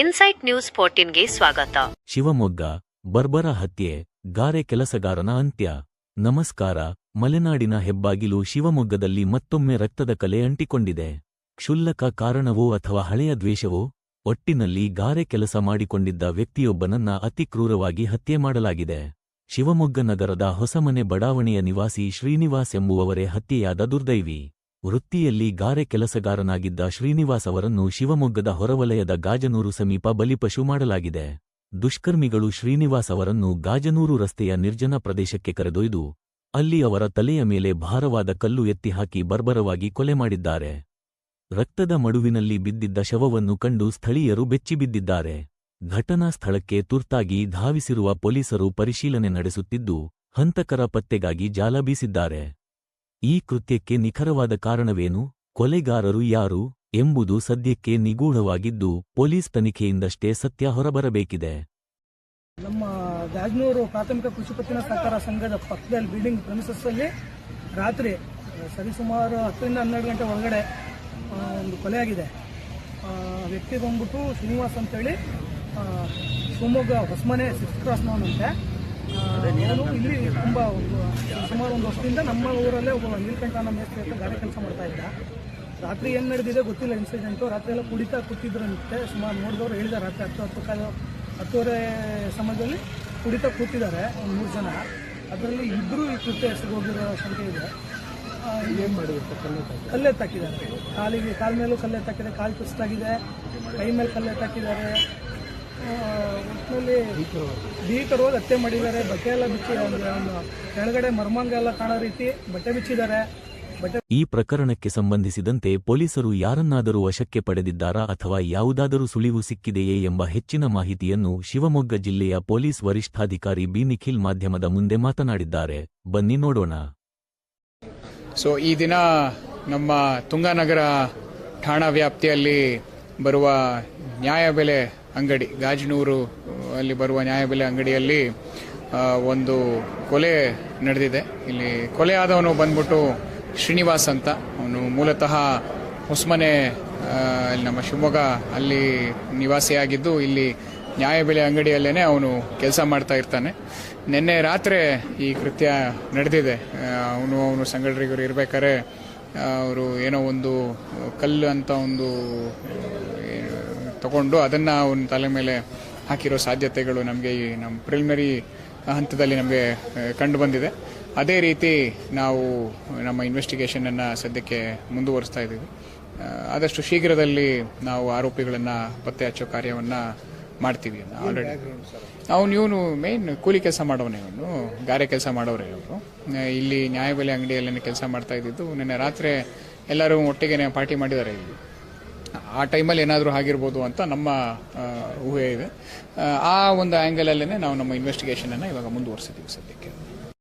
Insight news ಫೋರ್ಟೀನ್ಗೆ ಸ್ವಾಗತ. ಶಿವಮೊಗ್ಗ, ಬರ್ಬರ ಹತ್ಯೆ, ಗಾರೆ ಕೆಲಸಗಾರನ ಅಂತ್ಯ. ನಮಸ್ಕಾರ, ಮಲೆನಾಡಿನ ಹೆಬ್ಬಾಗಿಲು ಶಿವಮೊಗ್ಗದಲ್ಲಿ ಮತ್ತೊಮ್ಮೆ ರಕ್ತದ ಕಲೆ ಅಂಟಿಕೊಂಡಿದೆ. ಕ್ಷುಲ್ಲಕ ಕಾರಣವೋ ಅಥವಾ ಹಳೆಯ ದ್ವೇಷವೋ? ಒಟ್ಟಿನಲ್ಲಿ ಗಾರೆ ಕೆಲಸ ಮಾಡಿಕೊಂಡಿದ್ದ ವ್ಯಕ್ತಿಯೊಬ್ಬನನ್ನ ಅತಿ ಕ್ರೂರವಾಗಿ ಹತ್ಯೆ ಮಾಡಲಾಗಿದೆ. ಶಿವಮೊಗ್ಗ ನಗರದ ಹೊಸಮನೆ ಬಡಾವಣೆಯ ನಿವಾಸಿ ಶ್ರೀನಿವಾಸ್ ಎಂಬುವವರೇ ಹತ್ಯೆಯಾದ ದುರ್ದೈವಿ. ವೃತ್ತಿಯಲ್ಲಿ ಗಾರೆ ಕೆಲಸಗಾರನಾಗಿದ್ದ ಶ್ರೀನಿವಾಸ್ ಅವರನ್ನು ಶಿವಮೊಗ್ಗದ ಹೊರವಲಯದ ಗಾಜನೂರು ಸಮೀಪ ಬಲಿಪಶು ಮಾಡಲಾಗಿದೆ. ದುಷ್ಕರ್ಮಿಗಳು ಶ್ರೀನಿವಾಸ್ ಅವರನ್ನು ಗಾಜನೂರು ರಸ್ತೆಯ ನಿರ್ಜನ ಪ್ರದೇಶಕ್ಕೆ ಕರೆದೊಯ್ದು, ಅಲ್ಲಿ ಅವರ ತಲೆಯ ಮೇಲೆ ಭಾರವಾದ ಕಲ್ಲು ಎತ್ತಿ ಹಾಕಿ ಬರ್ಬರವಾಗಿ ಕೊಲೆ ಮಾಡಿದ್ದಾರೆ. ರಕ್ತದ ಮಡುವಿನಲ್ಲಿ ಬಿದ್ದಿದ್ದ ಶವವನ್ನು ಕಂಡು ಸ್ಥಳೀಯರು ಬೆಚ್ಚಿಬಿದ್ದಿದ್ದಾರೆ. ಘಟನಾ ಸ್ಥಳಕ್ಕೆ ತುರ್ತಾಗಿ ಧಾವಿಸಿರುವ ಪೊಲೀಸರು ಪರಿಶೀಲನೆ ನಡೆಸುತ್ತಿದ್ದು, ಹಂತಕರ ಪತ್ತೆಗಾಗಿ ಜಾಲ ಬೀಸಿದ್ದಾರೆ. ಈ ಕೃತ್ಯಕ್ಕೆ ನಿಖರವಾದ ಕಾರಣವೇನು? ಕೊಲೆಗಾರರು ಯಾರು ಎಂಬುದು ಸದ್ಯಕ್ಕೆ ನಿಗೂಢವಾಗಿದ್ದು ಪೊಲೀಸ್ ತನಿಖೆಯಿಂದಷ್ಟೇ ಸತ್ಯ ಹೊರಬರಬೇಕಿದೆ. ನಮ್ಮ ಗಾಜನೂರು ಪ್ರಾಥಮಿಕ ಕೃಷಿ ಪತ್ತಿನ ಸಹಕಾರ ಸಂಘದ ಪಕ್ಕದಲ್ಲಿ ಬಿಲ್ಡಿಂಗ್ ಪ್ರಮಿಸಸ್ಸಲ್ಲಿ ರಾತ್ರಿ ಸರಿಸುಮಾರು ಹತ್ತರಿಂದ ಹನ್ನೆರಡು ಗಂಟೆ ಒಳಗಡೆ ಒಂದು ಕೊಲೆಯಾಗಿದೆ ವ್ಯಕ್ತಿ ಬಂದ್ಬಿಟ್ಟು ಶ್ರೀನಿವಾಸ್ ಅಂತೇಳಿ ಶಿವಮೊಗ್ಗ ಹೊಸಮನೆ ಸಿಕ್ಸ್ ಕ್ರಾಸ್ನವನಂತೆ ನಾನು ಇಲ್ಲಿ ತುಂಬ ಒಂದು ಸುಮಾರು ಒಂದು ವರ್ಷದಿಂದ ನಮ್ಮ ಊರಲ್ಲೇ ಒಬ್ಬ ನೀಲಕಂಠ ನಮ್ಮ ಮೇಸ್ತ್ರಿ ಅಂತ ಗಾಡಿ ಕೆಲಸ ಮಾಡ್ತಾ ಇದ್ದ. ರಾತ್ರಿ ಏನು ನಡೆದಿದೆ ಗೊತ್ತಿಲ್ಲ ಇನ್ಸಿಡೆಂಟು ರಾತ್ರಿ ಎಲ್ಲ ಕುಡಿತಾ ಕೂತಿದ್ರಂತೆ. ಸುಮಾರು ನೋಡಿದವರು ಹೇಳಿದ್ದಾರೆ ರಾತ್ರಿ ಹತ್ತು ಹತ್ತು ಕಾಲು ಹತ್ತುವರೆ ಸಮಯದಲ್ಲಿ ಕುಡಿತಾ ಕೂತಿದ್ದಾರೆ ಒಂದು ಮೂರು ಜನ. ಅದರಲ್ಲಿ ಇಬ್ಬರು ಈ ಕೃತ್ಯ ಹೆಸರು ಹೋಗಿರೋ ಸಂಖ್ಯೆ ಇದೆ. ಏನು ಮಾಡಿರುತ್ತೆ ಕಲ್ಲೆತ್ತಾಕಿದ್ದಾರೆ ಕಾಲಿಗೆ ಕಾಲ ಮೇಲೂ ಕಲ್ಲೆತ್ತಾಕಿದೆ ಕಾಲು ಕುಸ್ತಾಗಿದೆ ಕೈ ಮೇಲೆ ಕಲ್ಲೆತ್ತಾಕಿದ್ದಾರೆ ಆ, ಒಟ್ಟಿನಲ್ಲಿ ಭೀಕರವಾಗಿ ಹತ್ಯೆ ಮಾಡಿದ್ದಾರೆ. ಬಟ್ಟೆ ಎಲ್ಲ ಬಿಚ್ಚಿ ಒಂದು ಒಂದು ಕೆಳಗಡೆ ಮರ್ಮಾಂಗ ಎಲ್ಲ ಕಾಣೋ ರೀತಿ ಬಟ್ಟೆ ಬಿಚ್ಚಿದ್ದಾರೆ. ಈ ಪ್ರಕರಣಕ್ಕೆ ಸಂಬಂಧಿಸಿದಂತೆ ಪೊಲೀಸರು ಯಾರನ್ನಾದರೂ ವಶಕ್ಕೆ ಪಡೆದಿದ್ದಾರಾ ಅಥವಾ ಯಾವುದಾದರೂ ಸುಳಿವು ಸಿಕ್ಕಿದೆಯೇ ಎಂಬ ಹೆಚ್ಚಿನ ಮಾಹಿತಿಯನ್ನು ಶಿವಮೊಗ್ಗ ಜಿಲ್ಲೆಯ ಪೊಲೀಸ್ ವರಿಷ್ಠಾಧಿಕಾರಿ ಬಿ. ನಿಖಿಲ್ ಮಾಧ್ಯಮದ ಮುಂದೆ ಮಾತನಾಡಿದ್ದಾರೆ. ಬನ್ನಿ ನೋಡೋಣ. ಸೊ ಈ ದಿನ ನಮ್ಮ ತುಂಗಾನಗರ ಠಾಣಾ ವ್ಯಾಪ್ತಿಯಲ್ಲಿ ಬರುವ ನ್ಯಾಯಬೆಲೆ ಅಂಗಡಿ, ಗಾಜಿನೂರು ಅಲ್ಲಿ ಬರುವ ನ್ಯಾಯಬೆಲೆ ಅಂಗಡಿಯಲ್ಲಿ ಒಂದು ಕೊಲೆ ನಡೆದಿದೆ. ಇಲ್ಲಿ ಕೊಲೆ ಆದವನು ಬಂದ್ಬಿಟ್ಟು ಶ್ರೀನಿವಾಸ್ ಅಂತ. ಅವನು ಮೂಲತಃ ಹೊಸ್ಮನೆ ನಮ್ಮ ಶಿವಮೊಗ್ಗ ಅಲ್ಲಿ ನಿವಾಸಿಯಾಗಿದ್ದು, ಇಲ್ಲಿ ನ್ಯಾಯಬೆಲೆ ಅಂಗಡಿಯಲ್ಲೇ ಅವನು ಕೆಲಸ ಮಾಡ್ತಾ ಇರ್ತಾನೆ. ನಿನ್ನೆ ರಾತ್ರಿ ಈ ಕೃತ್ಯ ನಡೆದಿದೆ. ಅವನು ಅವನು ಸಂಘಟರಿಗರು ಇರಬೇಕಾದ್ರೆ ಅವರು ಏನೋ ಒಂದು ಕಲ್ಲು ಅಂತ ಒಂದು ತಗೊಂಡು ಅದನ್ನು ಅವನ ತಲೆ ಮೇಲೆ ಹಾಕಿರೋ ಸಾಧ್ಯತೆಗಳು ನಮಗೆ ಈ ನಮ್ಮ ಪ್ರಿಲಿಮಿನರಿ ಹಂತದಲ್ಲಿ ನಮಗೆ ಕಂಡು ಬಂದಿದೆ. ಅದೇ ರೀತಿ ನಾವು ನಮ್ಮ ಇನ್ವೆಸ್ಟಿಗೇಷನನ್ನು ಸದ್ಯಕ್ಕೆ ಮುಂದುವರಿಸ್ತಾ ಇದ್ದೀವಿ. ಆದಷ್ಟು ಶೀಘ್ರದಲ್ಲಿ ನಾವು ಆರೋಪಿಗಳನ್ನು ಪತ್ತೆ ಹಚ್ಚೋ ಕಾರ್ಯವನ್ನು ಮಾಡ್ತೀವಿ. ಆಲ್ರೆಡಿ ಅವನು ಇವನು ಮೇನ್ ಕೂಲಿ ಕೆಲಸ ಮಾಡೋವನೇ ಇವನು ಗಾರೆ ಕೆಲಸ ಮಾಡೋರೇ ಇವರು. ಇಲ್ಲಿ ನ್ಯಾಯಬೆಲೆ ಅಂಗಡಿಯಲ್ಲಿ ಕೆಲಸ ಮಾಡ್ತಾ ಇದ್ದಿದ್ದು ನಿನ್ನೆ ರಾತ್ರಿ ಎಲ್ಲರೂ ಒಟ್ಟಿಗೆ ಪಾರ್ಟಿ ಮಾಡಿದ್ದಾರೆ ಇಲ್ಲಿ. ಆ ಟೈಮಲ್ಲಿ ಏನಾದರೂ ಆಗಿರ್ಬೋದು ಅಂತ ನಮ್ಮ ಊಹೆ ಇದೆ. ಆ, ಒಂದು ಆ್ಯಂಗಲಲ್ಲೇ ನಾವು ನಮ್ಮ ಇನ್ವೆಸ್ಟಿಗೇಷನನ್ನು ಇವಾಗ ಮುಂದುವರಿಸಿದ್ದೀವಿ ಸದ್ಯಕ್ಕೆ.